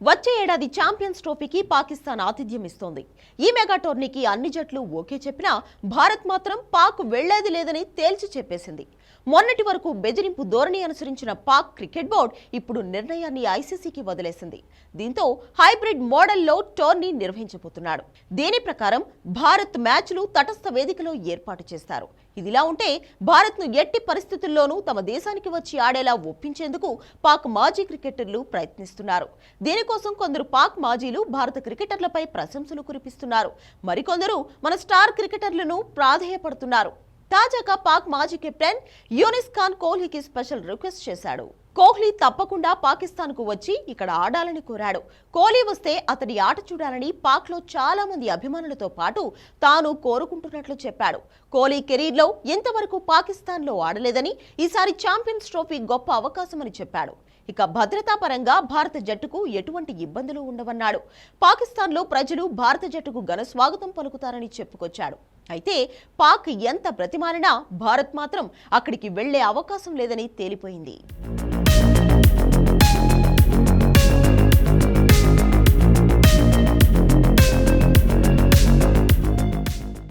వచ్చే ఏడాది ఛాంపియన్స్ ట్రోఫీకి పాకిస్తాన్ ఆతిథ్యం ఇస్తోంది. ఈ మెగా టోర్నీకి అన్ని జట్లు ఓకే చెప్పినా భారత్ మాత్రం పాక్ వెళ్ళేది లేదని తేల్చి చెప్పేసింది. మొన్నటి వరకు బెదిరింపు ధోరణి అనుసరించిన పాక్ క్రికెట్ బోర్డు ఇప్పుడు నిర్ణయాన్ని ఐసీసీకి వదిలేసింది. దీంతో హైబ్రిడ్ మోడల్లో టోర్నీ నిర్వహించబోతున్నాడు. దీని ప్రకారం భారత్ మ్యాచ్లు తటస్థ వేదికలో ఏర్పాటు చేస్తారు. ఇదిలా ఉంటే భారత్ను ఎట్టి పరిస్థితుల్లోనూ తమ దేశానికి వచ్చి ఆడేలా ఒప్పించేందుకు పాక్ మాజీ క్రికెటర్లు ప్రయత్నిస్తున్నారు. దీనికోసం కొందరు పాక్ మాజీలు భారత క్రికెటర్లపై ప్రశంసలు కురిపిస్తున్నారు. మరికొందరు మన స్టార్ క్రికెటర్లను ప్రాధేయపడుతున్నారు. తాజాగా పాక్ మాజీ కెప్టెన్ యూనిస్ ఖాన్ కోహ్లీకి స్పెషల్ రిక్వెస్ట్ చేశాడు. కోహ్లీ తప్పకుండా పాకిస్తాన్కు వచ్చి ఇక్కడ ఆడాలని కోరాడు. కోహ్లీ వస్తే అతడి ఆట చూడాలని పాక్లో చాలా మంది అభిమానులతో పాటు తాను కోరుకుంటున్నట్లు చెప్పాడు. కోహ్లీ కెరీర్లో ఇంతవరకు పాకిస్తాన్లో ఆడలేదని ఈసారి ఛాంపియన్స్ ట్రోఫీ గొప్ప అవకాశమని చెప్పాడు. ఇక భద్రతా పరంగా భారత జట్టుకు ఎటువంటి ఇబ్బందులు ఉండవన్నాడు. పాకిస్తాన్లో ప్రజలు భారత జట్టుకు ఘన స్వాగతం పలుకుతారని చెప్పుకొచ్చాడు. అయితే పాక్ ఎంత బ్రతిమాలినా భారత్ మాత్రం అక్కడికి వెళ్ళే అవకాశం లేదని తేలిపోయింది.